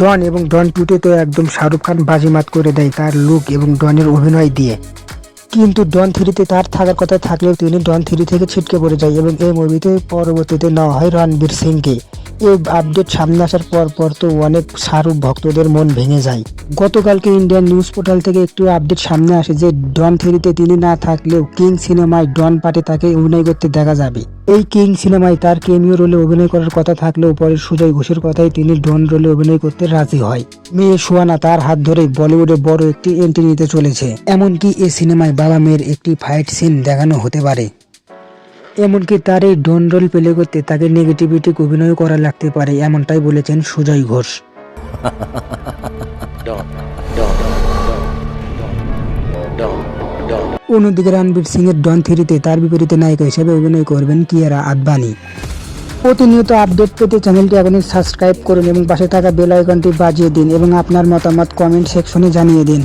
ডন এবং ডন টুতে তো একদম শাহরুখ খান বাজিমাত করে দেয় তার লুক এবং ডনের অভিনয় দিয়ে। কিন্তু ডন থ্রিতে তার থাকার কথা থাকলেও তিনি ডন থ্রি থেকে ছিটকে পড়ে যায় এবং এই মুভিতে পরবর্তীতে নেওয়া হয় রণবীর সিংকে। এই আপডেট সামনে আসার পর পর তো অনেক শাহরুখ ভক্তদের মন ভেঙে যায়। গতকালকে ইন্ডিয়ান নিউজ পোর্টাল থেকে একটু আপডেট সামনে আসে যে ডন থ্রিতে তিনি না থাকলেও কিং সিনেমায় ডন পার্টে তাকে অভিনয় করতে দেখা যাবে। এই কিং সিনেমায় তার কেমিও রোলে অভিনয় করার কথা থাকলেও পরে সুজয় ঘোষের কথায় তিনি ডন রোলে অভিনয় করতে রাজি হয়। মেয়ে সুয়ানা তার হাত ধরে বলিউডে বড় একটি এন্ট্রি নিতে চলেছে। এমনকি এই সিনেমায় বাবা মেয়ের একটি ফাইট সিন দেখানো হতে পারে। এমনকি তার এই ডন প্লে করতে তাকে নেগেটিভিটি অভিনয় করা লাগতে পারে, এমনটাই বলেছেন সুজয় ঘোষ. অন্যদিকে রণবীর সিং এর ডন থ্রিতে তার বিপরীতে নায়িকা হিসেবে অভিনয় করবেন কিয়ারা আদবানি প্রতিনিয়ত আপডেট পেতে চ্যানেলটি এখনই সাবস্ক্রাইব করুন এবং পাশে থাকা বেল আইকনটি বাজিয়ে দিন এবং আপনার মতামত কমেন্ট সেকশনে জানিয়ে দিন